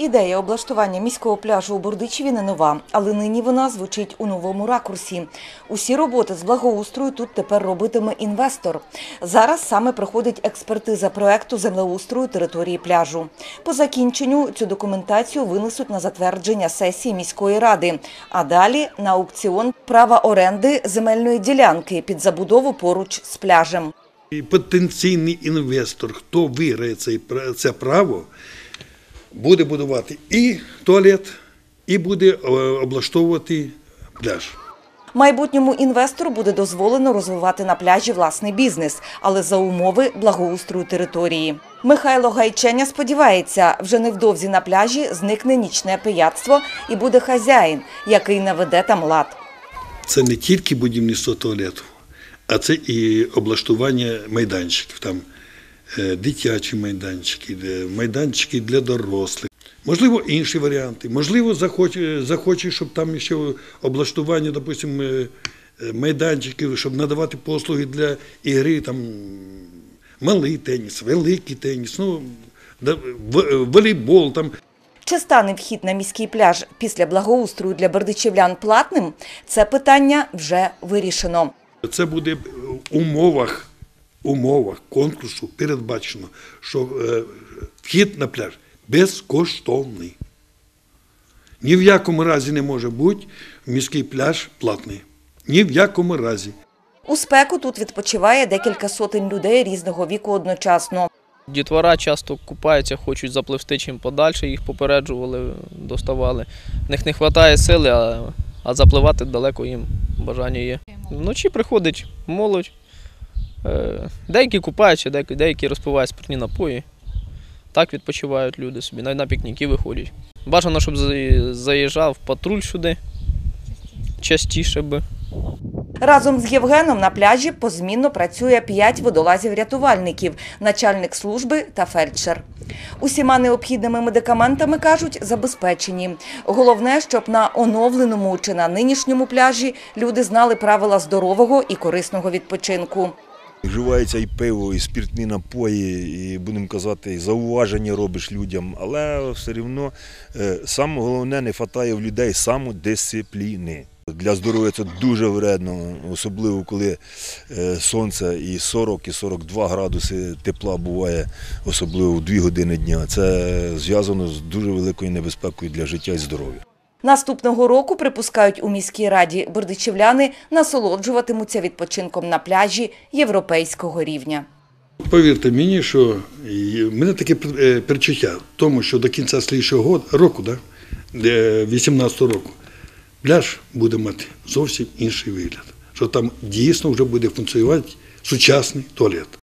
Ідея облаштування міського пляжу у Бордичеві не нова, але нині вона звучить у новому ракурсі. Усі роботи з благоустрою тут тепер робитиме інвестор. Зараз саме проходить експертиза проекту землеустрою території пляжу. По закінченню цю документацію винесуть на затвердження сесії міської ради, а далі на аукціон права оренди земельної ділянки під забудову поруч з пляжем. Потенційний інвестор, хто виграє це право, буде будувати і туалет, і буде е, облаштовувати пляж. Майбутньому інвестору буде дозволено розвивати на пляжі власний бізнес, але за умови благоустрою території. Михайло Гайченя сподівається, вже невдовзі на пляжі зникне нічне пияцтво і буде хазяїн, який наведе там лад. Це не тільки будівництво туалету, а це і облаштування майданчиків. Там дитячі майданчики, майданчики для дорослих. Можливо, інші варіанти. Можливо, захоче, захоче щоб там ще облаштування, допустимо, е, е, майданчиків, щоб надавати послуги для ігри, там малий теніс, великий теніс, ну, волейбол, там Чи стане вхід на міський пляж після благоустрою для бердичівлян платним? Це питання вже вирішено. Це буде в умовах, умовах конкурсу передбачено, що е, вхід на пляж безкоштовний. Ні в якому разі не може бути міський пляж платний. Ні в якому разі. У спеку тут відпочиває декілька сотень людей різного віку одночасно. Дітвора часто купаються, хочуть запливти чим подальше, їх попереджували, доставали. В них не вистачає сили, а, а запливати далеко їм бажання є. Вночі приходить молодь. Е, Деякі купаються, деякі, деякі розпивають спиртні напої. Так відпочивають люди собі, навіть на пікніки виходять. Бажано, щоб заїжджав патруль сюди частіше би. Разом з Євгеном на пляжі позмінно працює п'ять водолазів-рятувальників, начальник служби та фельдшер. Усіма необхідними медикаментами кажуть забезпечені. Головне, щоб на оновленому чи на нинішньому пляжі люди знали правила здорового і корисного відпочинку. Вживається і пиво, і спиртні напої, і будемо казати, зауваження робиш людям, але все одно е, саме головне не вистачає в людей самодисципліни. Для здоров'я це дуже вредно, особливо коли е, сонце і 40, і 42 градуси тепла буває, особливо в 2 години дня. Це зв'язано з дуже великою небезпекою для життя і здоров'я. Наступного року, припускають у міській раді, бердичівляни насолоджуватимуться відпочинком на пляжі європейського рівня. Повірте мені, що мене таке е, перечуття тому, що до кінця слідчого року, да, 18 року, пляж буде мати зовсім інший вигляд. Що там дійсно вже буде функціонувати сучасний туалет.